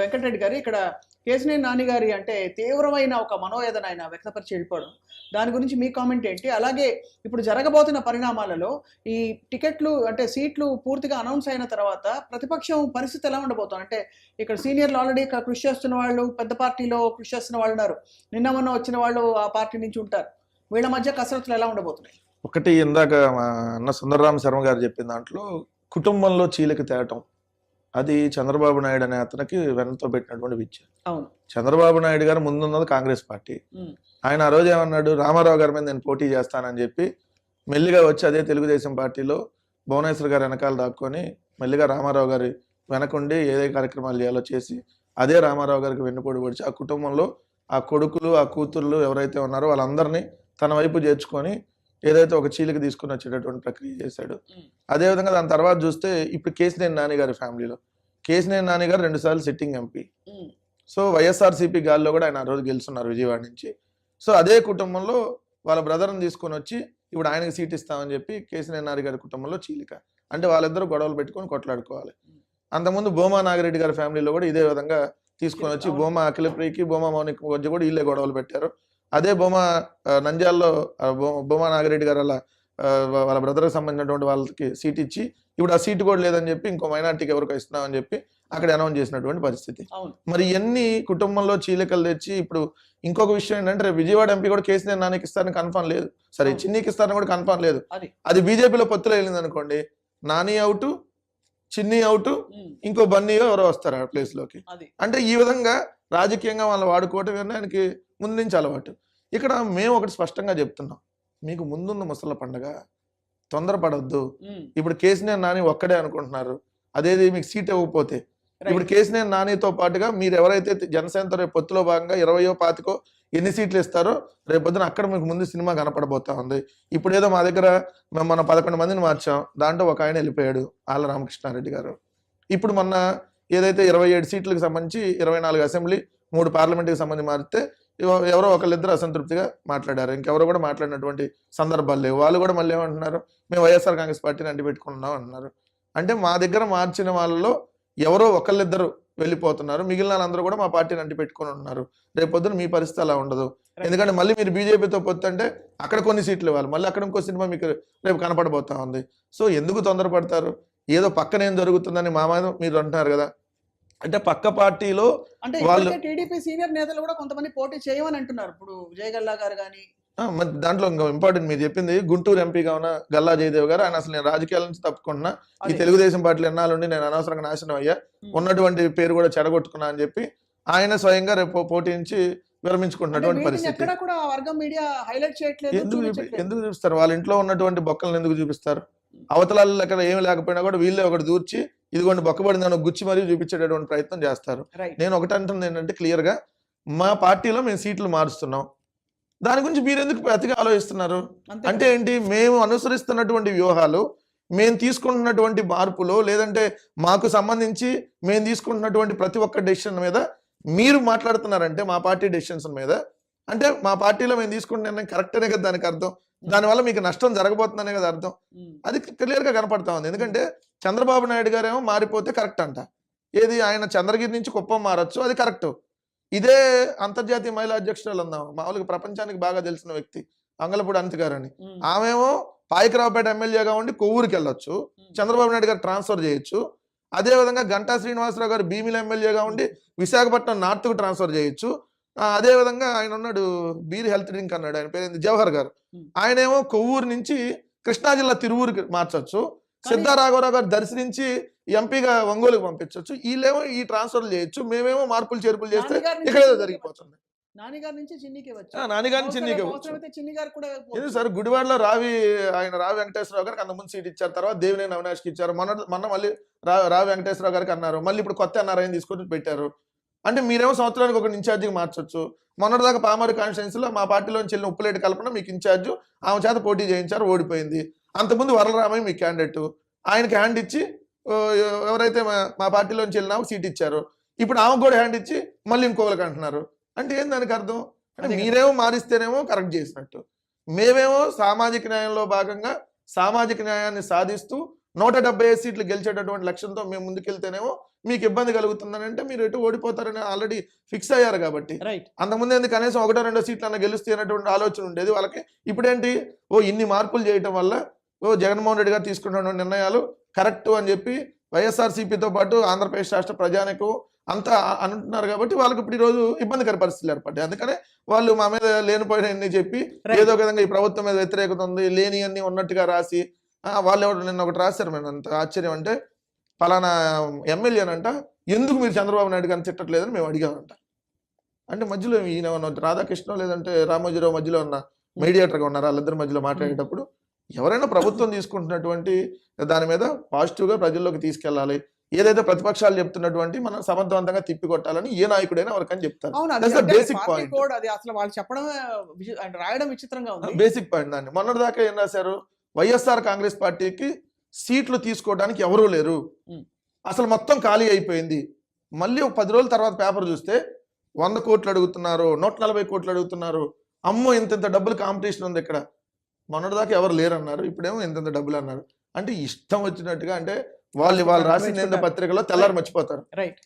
వెంకటరెడ్డి గారు ఇక్కడ కేసినేని నాని గారి అంటే తీవ్రమైన ఒక మనోవేదన ఆయన వ్యక్తపరిచి వెళ్ళిపోవడం. దాని గురించి మీ కామెంట్ ఏంటి? అలాగే ఇప్పుడు జరగబోతున్న పరిణామాలలో ఈ టికెట్లు అంటే సీట్లు పూర్తిగా అనౌన్స్ అయిన తర్వాత ప్రతిపక్షం పరిస్థితి ఎలా ఉండబోతుంది? అంటే ఇక్కడ సీనియర్లు ఆల్రెడీ ఇక్కడ కృషి చేస్తున్న వాళ్ళు పెద్ద పార్టీలో కృషి చేస్తున్న వాళ్ళు ఉన్నారు. నిన్న మొన్న వచ్చిన వాళ్ళు ఆ పార్టీ నుంచి ఉంటారు. వీళ్ళ మధ్య కసరత్తులు ఎలా ఉండబోతున్నాయి? ఒకటి ఇందాక మా అన్న సుందరరామ శర్మ గారు చెప్పిన దాంట్లో కుటుంబంలో చీలిక తేటం. అది చంద్రబాబు నాయుడు అనే అతనికి వెనతో పెట్టినటువంటి విద్య. చంద్రబాబు నాయుడు గారు ముందున్నది కాంగ్రెస్ పార్టీ. ఆయన ఆ రోజు ఏమన్నాడు? రామారావు గారి మీద నేను పోటీ చేస్తానని చెప్పి మెల్లిగా వచ్చి అదే తెలుగుదేశం పార్టీలో భువనేశ్వర్ గారు వెనకాల దాక్కొని మెల్లిగా రామారావు గారి వెనకుండి ఏదే కార్యక్రమాలు చేయాలో చేసి అదే రామారావు గారికి వెన్నుపోటు పొడిచి ఆ కుటుంబంలో ఆ కొడుకులు ఆ కూతుర్లు ఎవరైతే ఉన్నారో వాళ్ళందరినీ తన వైపు చేర్చుకొని ఏదైతే ఒక చీలిక తీసుకుని వచ్చేటటువంటి ప్రక్రియ చేశాడు. అదేవిధంగా దాని తర్వాత చూస్తే ఇప్పుడు కేసినేని నాని గారి ఫ్యామిలీలో. కేసినేని నాని గారు రెండుసార్లు సిట్టింగ్ ఎంపీ. సో వైఎస్ఆర్సీపీ గాల్లో కూడా ఆయన ఆ రోజు గెలుస్తున్నారు విజయవాడ నుంచి. సో అదే కుటుంబంలో వాళ్ళ బ్రదర్ని తీసుకొని వచ్చి ఇప్పుడు ఆయనకి సీట్ ఇస్తామని చెప్పి కేసీఆర్ నారి గారి కుటుంబంలో చీలిక. అంటే వాళ్ళిద్దరూ గొడవలు పెట్టుకొని కొట్లాడుకోవాలి. అంతకుముందు భూమా నాగిరెడ్డి గారి ఫ్యామిలీలో కూడా ఇదే విధంగా తీసుకొని వచ్చి భూమా అఖిలప్రియకి భూమా మౌనిక్ మధ్య కూడా వీళ్ళే గొడవలు పెట్టారు. అదే ఆ, నంద్యాలలో భూమా నాగిరెడ్డి గారు అలా వాళ్ళ బ్రదర్కి సంబంధించినటువంటి వాళ్ళకి సీట్ ఇచ్చి ఇప్పుడు ఆ సీట్ కూడా లేదని చెప్పి ఇంకో మైనార్టీకి ఎవరికో ఇస్తున్నామని చెప్పి అక్కడ అనౌన్స్ చేసినటువంటి పరిస్థితి. మరి ఎన్ని కుటుంబంలో చీలికలు తెచ్చి ఇప్పుడు ఇంకొక విషయం ఏంటంటే రేపు విజయవాడ ఎంపీ కూడా కేసీఆర్ నానికి ఇస్తారని కన్ఫర్మ్ లేదు. సరే. చిన్నీకి ఇస్తారని కూడా కన్ఫర్మ్ లేదు. అది. బీజేపీలో పొత్తులో వెళ్ళింది అనుకోండి నాని అవుట్ చిన్ని అవుట్ ఇంకో బన్నీ ఎవరో వస్తారు ఆ ప్లేస్లోకి అంటే ఈ విధంగా రాజకీయంగా వాళ్ళు వాడుకోవటం ఆయనకి ముందు నుంచి అలవాటు. ఇక్కడ మేము ఒకటి స్పష్టంగా చెప్తున్నాం. మీకు ముందున్న ముసల పండగ తొందరపడొద్దు. ఇప్పుడు కేసీఆర్ నాని ఒక్కడే అనుకుంటున్నారు. అదేది మీకు సీట్ ఇవ్వకపోతే. ఇప్పుడు కేసీఆర్ నానితో పాటుగా మీరు ఎవరైతే జనసేనతో రేపు పొత్తులో భాగంగా ఇరవయో పాతికో ఎన్ని సీట్లు ఇస్తారో రేపు పొద్దున అక్కడ మీకు ముందు సినిమా కనపడబోతా ఉంది. ఇప్పుడు ఏదో మా దగ్గర మేము మన పదకొండు మందిని మార్చాం. దాంట్లో ఒక ఆయన వెళ్ళిపోయాడు ఆళ్ళ రామకృష్ణారెడ్డి గారు. ఇప్పుడు మొన్న ఏదైతే ఇరవై ఏడు సీట్లకు సంబంధించి ఇరవై నాలుగు అసెంబ్లీ మూడు పార్లమెంట్కి సంబంధించి మారితే ఎవరో ఒకళ్ళిద్దరు అసంతృప్తిగా మాట్లాడారు. ఇంకెవరో కూడా మాట్లాడినటువంటి సందర్భాలు లేవు. వాళ్ళు కూడా మళ్ళీ ఏమంటున్నారు? మేము వైఎస్ఆర్ కాంగ్రెస్ పార్టీని అంటి పెట్టుకున్నాం అంటున్నారు అంటే మా దగ్గర మార్చిన వాళ్ళలో ఎవరో ఒకళ్ళిద్దరు వెళ్ళిపోతున్నారు. మిగిలిన వాళ్ళందరూ కూడా మా పార్టీని అంటి పెట్టుకొని ఉన్నారు. రేపు పొద్దున మీ పరిస్థితి అలా ఉండదు. ఎందుకంటే మళ్ళీ మీరు బీజేపీతో పొత్తంటే అక్కడ కొన్ని సీట్లు ఇవ్వాలి. మళ్ళీ అక్కడ ఇంకో సినిమా మీకు రేపు కనపడబోతా ఉంది. సో ఎందుకు తొందరపడతారు? ఏదో పక్కన ఏం జరుగుతుందని మా మీద మీరు అంటున్నారు కదా. అంటే పక్క పార్టీలో అంటే వాళ్ళు- టీడీపీ సీనియర్ నేతలు కూడా కొంతమంది పోటీ చేయమని అంటున్నారు. ఇప్పుడు విజయగల్లా గారు కానీ మరి దాంట్లో ఇంకో ఇంపార్టెంట్ మీరు చెప్పింది గుంటూరు ఎంపీగా ఉన్న గల్లా జయదేవ్ గారు. ఆయన అసలు నేను రాజకీయాల నుంచి తప్పుకున్నా. ఈ. తెలుగుదేశం పార్టీలో ఎన్నాళ్ళుండి నేను అనవసరంగా నాశనం అయ్యా. ఉన్నటువంటి పేరు కూడా చెడగొట్టుకున్నా అని చెప్పి ఆయన స్వయంగా రేపు పోటీ నుంచి విరమించుకుంటున్నటువంటి పరిస్థితి. ఎందుకు. ఎందుకు చూపిస్తారు? వాళ్ళ ఇంట్లో ఉన్నటువంటి బొక్కలను ఎందుకు చూపిస్తారు? అవతలాలు అక్కడ ఏమి లేకపోయినా కూడా వీళ్ళే ఒకటి దూర్చి ఇదిగోండి బొక్కబడింది అని గుచ్చి మరీ చూపించేటటువంటి ప్రయత్నం చేస్తారు. నేను ఒకటి అంటుంది ఏంటంటే క్లియర్గా మా పార్టీలో మేము సీట్లు మారుస్తున్నాం. దాని గురించి మీరు ఎందుకు అతిగా ఆలోచిస్తున్నారు? అంటే ఏంటి? మేము అనుసరిస్తున్నటువంటి వ్యూహాలు మేము తీసుకుంటున్నటువంటి మార్పులు లేదంటే మాకు సంబంధించి మేము తీసుకుంటున్నటువంటి ప్రతి ఒక్క డెసిషన్ మీద మీరు మాట్లాడుతున్నారంటే మా పార్టీ డెసిషన్స్ మీద అంటే మా పార్టీలో మేము తీసుకుంటున్న కరెక్ట్ అనే కదా దానికి అర్థం. దానివల్ల మీకు నష్టం జరగబోతుందనే కదా అర్థం. అది క్లియర్గా కనపడతా ఉంది. ఎందుకంటే చంద్రబాబు నాయుడు గారు ఏమో మారిపోతే కరెక్ట్ అంట. ఏది ఆయన చంద్రగిరి నుంచి కుప్పం మారచ్చు అది కరెక్ట్. ఇదే అంతర్జాతీయ మహిళా అధ్యక్షురాలు అందాం మామూలుగా ప్రపంచానికి బాగా తెలిసిన వ్యక్తి అంగలపూడి అనిత గారు అని ఆమెమో పాయకరావుపేట ఎమ్మెల్యేగా ఉండి కొవ్వూరుకి వెళ్ళొచ్చు. చంద్రబాబు నాయుడు గారు ట్రాన్స్ఫర్ చేయొచ్చు. అదే విధంగా గంటా శ్రీనివాసరావు గారు భీమిల ఎమ్మెల్యేగా ఉండి విశాఖపట్నం నార్త్కు ట్రాన్స్ఫర్ చేయొచ్చు. ఆ, అదే విధంగా ఆయన ఉన్నాడు బీర్ హెల్త్ డ్రింక్ అన్నాడు ఆయన పేరు? జవహర్ గారు. ఆయనేమో కొవ్వూరు నుంచి కృష్ణా జిల్లా తిరువూరుకి మార్చొచ్చు. సిద్ధారాఘవరావు గారు దర్శి నుంచి ఎంపీగా ఒంగోలుకి పంపించవచ్చు వీళ్ళేమో ఈ ట్రాన్స్ఫర్లు చేయొచ్చు. మేమేమో మార్పులు చేర్పులు చేస్తే నాన్నగారి నుంచి ఇక్కడ ఏదో చిన్నికి జరిగిపోతుంది. నాన్నగారి నుంచి చిన్నికి వచ్చి నాన్నగారి నుంచి చిన్నికి వచ్చు. అవసరమైతే చిన్ని గారు కూడా ఇది సార్ గుడివాడలో రావి ఆయన రావి వెంకటేశ్వరరావు గారికి అంత ముందు సీట్ ఇచ్చారు. తర్వాత దేవినేని అవినాష్కి ఇచ్చారు. మొన్న మొన్న మళ్ళీ రావి వెంకటేశ్వరరావు గారికి అన్నారు. మళ్ళీ ఇప్పుడు కొత్త ఎన్ఆర్ఐ తీసుకొని పెట్టారు. అంటే మీరేమో సంవత్సరానికి ఒక ఇన్ఛార్జికి మార్చొచ్చు. మొన్నటిదాకా పామరు కాన్స్టిట్యున్సీలో మా పార్టీలోంచి వెళ్ళిన ఉప్పులేటి కల్పన మీకు ఇన్ఛార్జ్. ఆమె చేత పోటీ చేయించారు ఓడిపోయింది. అంతకుముందు వరలరామయ్య మీ క్యాండిడేట్ ఆయనకి హ్యాండ్ ఇచ్చి ఎవరైతే మా మా పార్టీలోంచి వెళ్ళినా సీట్ ఇచ్చారు. ఇప్పుడు ఆమెకు కూడా హ్యాండ్ ఇచ్చి మళ్ళీ ఇంకొకరికి అంటున్నారు. అంటే ఏం దానికి అర్థం? అంటే. మీరేమో మారిస్తేనేమో కరెక్ట్ చేసినట్టు. మేమేమో సామాజిక న్యాయంలో భాగంగా సామాజిక న్యాయాన్ని సాధిస్తూ నూట డెబ్బై ఐదు సీట్లు గెలిచేటటువంటి లక్ష్యంతో మేము ముందుకెళ్తేనేమో మీకు ఇబ్బంది కలుగుతుందని అంటే మీరు ఎటు ఓడిపోతారని ఆల్రెడీ ఫిక్స్ అయ్యారు కాబట్టి. రైట్ అంతకుముందు ఏంది? కనీసం ఒకటో రెండో సీట్లు అన్న గెలుస్తే అనేటువంటి ఆలోచన ఉండేది వాళ్ళకి. ఇప్పుడేంటి? ఓ ఇన్ని మార్పులు చేయటం వల్ల జగన్మోహన్ రెడ్డి గారు తీసుకున్న నిర్ణయాలు కరెక్ట్ అని చెప్పి వైఎస్ఆర్సీపీతో పాటు ఆంధ్రప్రదేశ్ రాష్ట్ర ప్రజానికు అంతా అంటున్నారు కాబట్టి వాళ్ళకి ఇప్పుడు ఈరోజు ఇబ్బందికర పరిస్థితులు ఏర్పడ్డాయి. అందుకనే వాళ్ళు మా మీద లేనిపోయినన్ని చెప్పి. ఏదో ఒక విధంగా ఈ ప్రభుత్వం మీద వ్యతిరేకత ఉంది లేని అన్ని ఉన్నట్టుగా రాసి ఆ, వాళ్ళు ఎవరు నిన్న ఒకటి రాశారు మేము అంత ఆశ్చర్యం అంటే పలానా ఎమ్మెల్యేనంట ఎందుకు మీరు చంద్రబాబు నాయుడు గారిని తిట్టట్లేదని మేము అడిగామంట. అంటే మధ్యలో ఈయన రాధాకృష్ణ లేదంటే రామోజీరావు మధ్యలో ఉన్న మీడియేటర్గా ఉన్నారు? వాళ్ళిద్దరి మధ్యలో మాట్లాడేటప్పుడు ఎవరైనా ప్రభుత్వం తీసుకుంటున్నటువంటి దాని మీద పాజిటివ్గా ప్రజల్లోకి తీసుకెళ్ళాలి. ఏదైతే ప్రతిపక్షాలు చెప్తున్నటువంటి మనం సమర్థవంతంగా తిప్పికొట్టాలని ఏ నాయకుడైనా ఎవరికని చెప్తారు. అది అసలు వాళ్ళు చెప్పడం రాయడం విచిత్రంగా ఉంది. బేసిక్ పాయింట్ దాన్ని. మొన్నటిదాకా ఏం రాశారు? వైఎస్ఆర్ కాంగ్రెస్ పార్టీకి సీట్లు తీసుకోవడానికి ఎవరూ లేరు. అసలు మొత్తం ఖాళీ అయిపోయింది. మళ్ళీ ఒక పది రోజుల తర్వాత పేపర్ చూస్తే వంద కోట్లు అడుగుతున్నారు నూట నలభై కోట్లు అడుగుతున్నారు. అమ్మో ఇంత ఇంత డబ్బులు కాంపిటీషన్ ఉంది ఇక్కడ. మొన్నటిదాకా ఎవరు లేరు అన్నారు ఇప్పుడేమో ఇంత డబ్బులు అన్నారు అంటే ఇష్టం వచ్చినట్టుగా అంటే వాళ్ళు వాళ్ళు రాసిన పత్రికలో తెల్లారి మర్చిపోతారు. రైట్